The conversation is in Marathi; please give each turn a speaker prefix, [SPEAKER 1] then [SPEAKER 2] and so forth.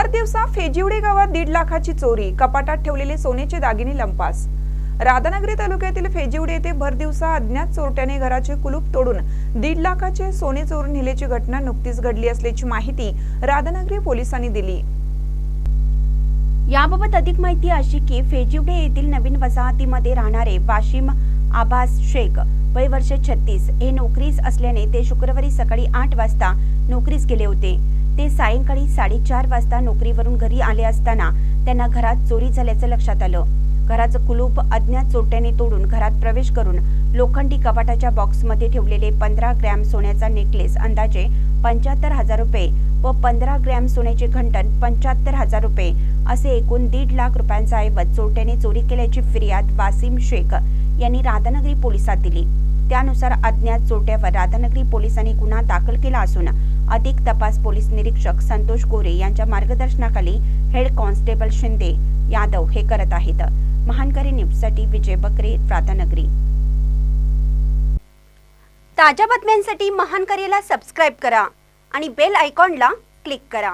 [SPEAKER 1] भर दिवसा फेजिवडे गावात दीड लाखाची चोरी कपाटात ठेवलेले सोन्याचे दागिने लंपास. राधानगरी तालुक्यातील फेजिवडे येथे भर दिवसा अज्ञात चोरट्याने घराचे कुलूप तोडून दीड लाखाचे सोने चोरून नेल्याची घटना नुकतीच घडली असल्याची माहिती राधानगरी पोलिसांनी दिली.
[SPEAKER 2] याबाबत अधिक माहिती अशी की फेजिवडे येथील नवीन वसाहतीमध्ये राहणारे वाशिम आबास शेख वय वर्ष छत्तीस हे नोकरीस असल्याने ते शुक्रवारी सकाळी आठ वाजता नोकरीस गेले होते. ते सायंकाळी साडेचार वाजता नोकरीवरून घरी आले असताना त्यांना घरात चोरी झाल्याचं लक्षात आलं. घराचं कुलूप अज्ञात चोरट्याने तोडून घरात प्रवेश करून लोखंडी कपाटाच्या बॉक्समध्ये ठेवलेले पंधरा ग्रॅम सोन्याचा नेकलेस अंदाजे पंच्याहत्तर हजार रुपये व पंधरा ग्रॅम सोन्याचे घंटन पंच्याहत्तर हजार रुपये असे एकूण दीड लाख रुपयांचा ऐवज चोरट्याने चोरी केल्याची फिर्याद वासिम शेख यांनी राधानगरी पोलिसात दिली. त्यानुसार अज्ञात चोट्यावर राधानगरी पोलिसांनी गुन्हा दाखल केला असून अधिक तपास पोलीस निरीक्षक संतोष गोरे यांच्या मार्गदर्शनाखाली हेड कॉन्स्टेबल शिंदे यादव हे करत आहेत. महानकरी न्यूजसाठी विजय बकरे राधानगरी. ताज्या बातम्यांसाठी महानकरीला सबस्क्राईब करा आणि बेल आयकॉनला क्लिक करा.